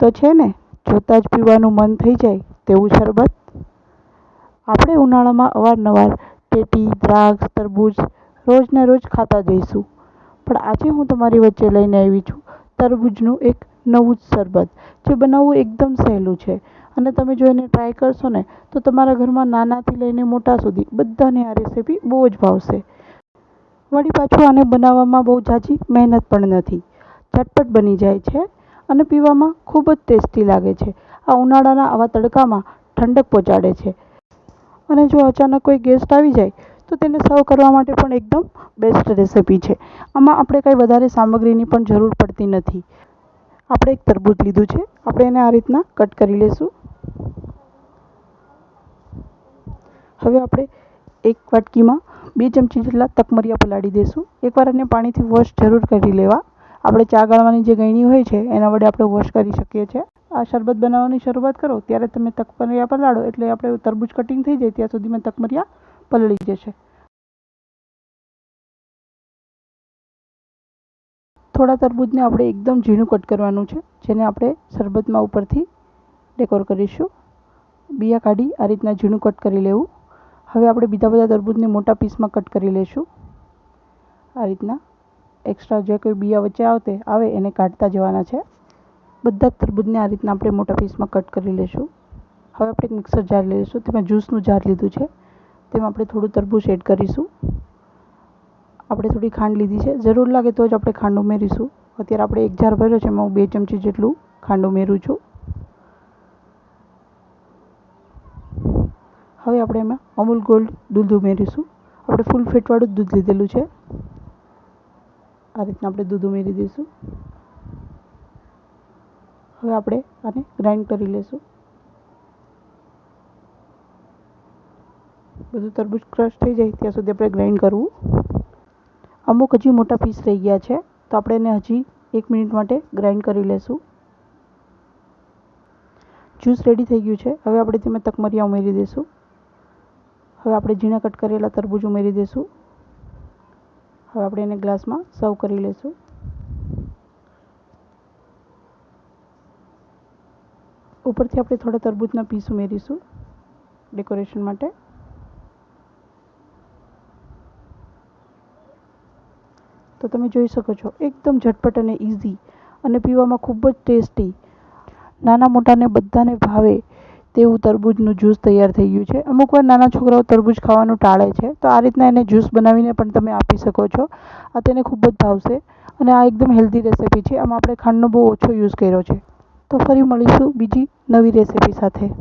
તો છે ને, જોતાં જ પીવાનું મન થઈ જાય તેવું શરબત. આપણે ઉનાળામાં અવારનવાર ટેટી દ્રાક્ષ, તરબૂચ રોજને રોજ ખાતા જઈશું. પણ આજે હું તમારી વચ્ચે લઈને આવી છું તરબૂચનું એક નવું જ શરબત, જે બનાવવું એકદમ સહેલું છે. અને તમે જો એને ટ્રાય કરશો ને, તો તમારા ઘરમાં નાનાથી લઈને મોટા સુધી બધાને આ રેસીપી બહુ જ ભાવશે. વળી પાછું આને બનાવવામાં બહુ ઝાઝી મહેનત પણ નથી. ઝટપટ બની જાય છે. અને પીવામાં ખૂબ જ ટેસ્ટી લાગે છે. આ ઉનાળાના આવા તડકામાં ઠંડક પહોંચાડે છે. અને જો અચાનક કોઈ ગેસ્ટ આવી જાય, તો તેને સર્વ કરવા માટે પણ એકદમ બેસ્ટ રેસીપી છે. આમાં આપણે કંઈ વધારે સામગ્રીની પણ જરૂર પડતી નથી. આપણે એક તરબૂચ લીધું છે. આપણે એને આ રીતના કટ કરી લઈશું હવે આપણે એક વાટકીમાં બે ચમચી જેટલા તકમરિયા પલાળી દઈશું એકવાર એને પાણીથી વોશ જરૂર કરી લેવા. આપણે ચા ગાળવાની જે ગળણી હોય છે, એના વડે આપણે વોશ કરી શકીએ છીએ. આ શરબત બનાવવાની શરૂઆત કરો, ત્યારે તમે તકમરિયા પલાળો, એટલે આપણે તરબૂચ કટિંગ થઈ જાય ત્યાં સુધીમાં તકમરિયા પલળી જશે. થોડા તરબૂચને આપણે એકદમ ઝીણું કટ કરવાનું છે, જેને આપણે શરબતમાં ઉપરથી ડેકોર કરીશું. બિયા કાઢી આ રીતના ઝીણું કટ કરી લેવું. હવે આપણે બીજા બધા તરબૂચને મોટા પીસમાં કટ કરી લઈશું આ રીતના. એક્સ્ટ્રા જે કોઈ બિયા વચ્ચે આવતે, આવે એને કાઢતા જવાના છે. બધા જ તરબૂજને આ રીતના આપણે મોટા પીસમાં કટ કરી લઈશું. હવે આપણે એક મિક્સર જાર લઈશું. તેમાં જ્યુસનું જાર લીધું છે. તેમાં આપણે થોડું તરબૂચ એડ કરીશું. આપણે થોડી ખાંડ લીધી છે. જરૂર લાગે તો જ આપણે ખાંડ ઉમેરીશું. અત્યારે આપણે એક જાર ભર્યો છે, એમાં હું બે ચમચી જેટલું ખાંડ ઉમેરું છું. હવે આપણે એમાં અમૂલ ગોલ્ડ દૂધ ઉમેરીશું. આપણે ફૂલ ફેટવાળું દૂધ લીધેલું છે. આ રીતના આપણે દૂધ ઉમેરી દઈશું. હવે આપણે આને ગ્રાઇન્ડ કરી લઈશું બધું તરબૂચ ક્રશ થઈ જાય ત્યાં સુધી આપણે ગ્રાઇન્ડ કરવું. અમુક હજી મોટા પીસ રહી ગયા છે, તો આપણે એને હજી એક મિનિટ માટે ગ્રાઇન્ડ કરી લઈશું જ્યુસ રેડી થઈ ગયું છે, હવે આપણે તેમાં તકમરિયા ઉમેરી દઈશું. હવે આપણે ઝીણા કટ કરેલા તરબૂચ ઉમેરી દઈશું. હવે આપણે એને ગ્લાસમાં સર્વ કરી લઈશું ઉપરથી આપણે થોડા તરબૂચના પીસ ઉમેરીશું ડેકોરેશન માટે. તો તમે જોઈ શકો છો, એકદમ ઝટપટ અને ઇઝી અને પીવામાં ખૂબ જ ટેસ્ટી. નાના મોટાને બધાને ભાવે તેવું તરબૂચનું જ્યુસ તૈયાર થઈ ગયું છે. અમુક વાર નાના છોકરાઓ તરબૂચ ખાવાનું ટાળે છે. તો આ રીતના એને જ્યુસ બનાવીને પણ તમે આપી શકો છો. આ તેને ખૂબ જ ભાવશે અને આ એકદમ હેલ્ધી રેસીપી છે. આમાં આપણે ખાંડનો બહુ ઓછો યુઝ કર્યો છે. તો ફરી મળીશું બીજી નવી રેસીપી સાથે.